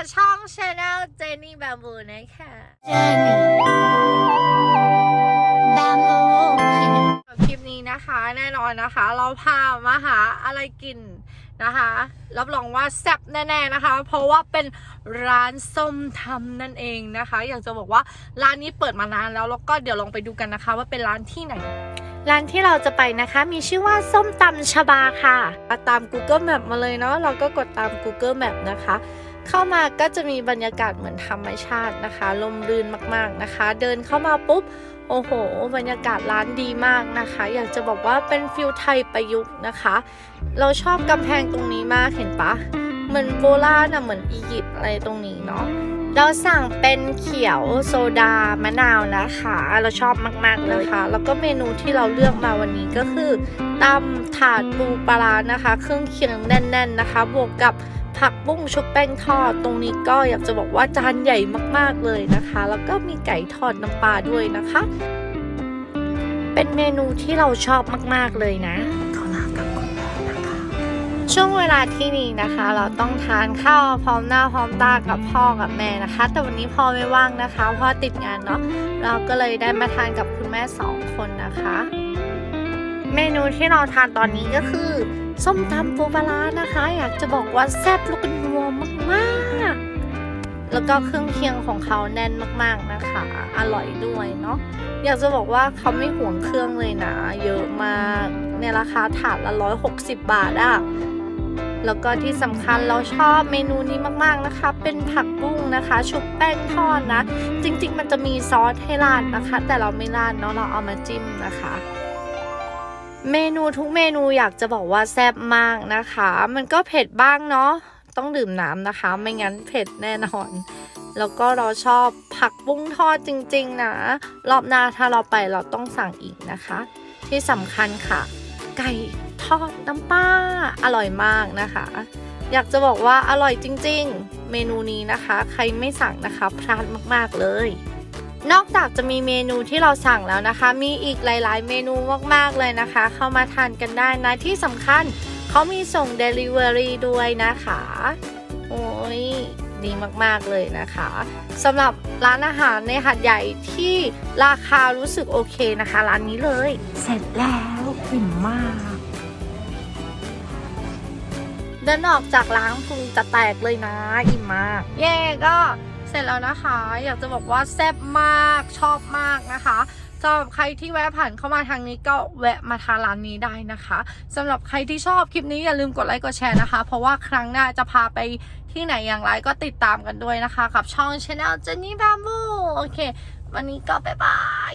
กับช่อง Channel Jenny Bamboo นะคะคลิปนี้นะคะ แน่นอนนะคะ เราพามาหาอะไรกินนะคะ รับรองว่าแซ่บแน่ๆนะคะ เพราะว่าเป็นร้านส้มตำนั่นเองนะคะ อยากจะบอกว่าร้านนี้เปิดมานานแล้วแล้วก็เดี๋ยวลองไปดูกันนะคะ ว่าเป็นร้านที่ไหนร้านที่เราจะไปนะคะมีชื่อว่าส้มตำชบาค่ะ ตาม Google Map มาเลยเนาะเราก็กดตาม Google Map นะคะ เข้ามาก็จะมีบรรยากาศเหมือนธรรมชาตินะคะลมรื่นมากๆนะคะ เดินเข้ามาปุ๊บโอ้โห บรรยากาศร้านดีมากนะคะ อยากจะบอกว่าเป็นฟิลไทยประยุกต์นะคะ เราชอบกำแพงตรงนี้มากเห็นปะเหมือนโบราณอะเหมือนอียิปต์อะไรตรงนี้เนาะเราสั่งเป็นเขียวโซดามะนาวนะคะ เราชอบมากๆนะคะ แล้วก็เมนูที่เราเลือกมาวันนี้ก็คือตำถาดปูปลานะคะ เครื่องเคียงแน่น ๆนะคะ บวกกับ ผักบุ้งชุบแป้งทอด ตรงนี้ก็อยากจะบอกว่าจานใหญ่มากๆเลยนะคะ แล้วก็มีไก่ทอดน้ำปลาด้วยนะคะ เป็นเมนูที่เราชอบมากๆเลยนะเขาลากับคุณแม่นะคะช่วงเวลาที่นี้นะคะ เราต้องทานข้าวพร้อมหน้าพร้อมตากับพ่อกับแม่นะคะ แต่วันนี้พ่อไม่ว่างนะคะเพราะติดงานเนาะเราก็เลยได้มาทานกับคุณแม่สองคนนะคะ เมนูที่เราทานตอนนี้ก็คือ ส้มตำปูปลาร้านะคะ อยากจะบอกว่าแซ่บลูกนัวมากๆ แล้วก็เครื่องเคียงของเขาแน่นมากๆนะคะ อร่อยด้วยเนาะอยากจะบอกว่าเขาไม่ห่วงเครื่องเลยนะ เยอะมากในราคาถาดละ160บาทอะแล้วก็ที่สำคัญเราชอบเมนูนี้มากๆนะคะ เป็นผักบุ้งนะคะ ชุบแป้งทอดนะ จริงๆ มันจะมีซอสให้ราดนะคะ แต่เราไม่ราดเนาะเราเอามาจิ้มนะคะ เมนูทุกเมนูอยากจะบอกว่าแซ่บมากนะคะ มันก็เผ็ดบ้างเนาะ ต้องดื่มน้ำนะคะ ไม่งั้นเผ็ดแน่นอน แล้วก็เราชอบผักบุ้งทอดจริงๆนะ รอบหน้าถ้าเราไปเราต้องสั่งอีกนะคะ ที่สำคัญค่ะ ไก่ทอดน้ำปลาอร่อยมากนะคะ อยากจะบอกว่าอร่อยจริง ๆ เมนูนี้นะคะ ใครไม่สั่งนะคะพลาดมากๆเลย นอกจากจะมีเมนูที่เราสั่งแล้วนะคะ มีอีกหลาย ๆ เมนูมากๆเลยนะคะ เข้ามาทานกันได้นะที่สำคัญเขามีส่ง Delivery ด้วยนะคะ โอ้ยดีมากๆเลยนะคะสำหรับร้านอาหารในหัดใหญ่ที่ราคารู้สึกโอเคนะคะ ร้านนี้เลย เสร็จแล้วอิ่มมาก เดินออกจากร้านพุงจะแตกเลยนะ อิ่มมาก เย่ก็ เสร็จแล้วนะคะ อยากจะบอกว่าแซ่บมากชอบมากนะคะสำหรับใครที่แวะผ่านเข้ามาทางนี้ก็แวะมาทานร้านนี้ได้นะคะสำหรับใครที่ชอบคลิปนี้อย่าลืมกดไลค์กดแชร์นะคะ เพราะว่าครั้งหน้าจะพาไปที่ไหนอย่างไรก็ติดตามกันด้วยนะคะ กับช่อง Channel Jenny Bamboo โอเค วันนี้ก็บ๊ายบาย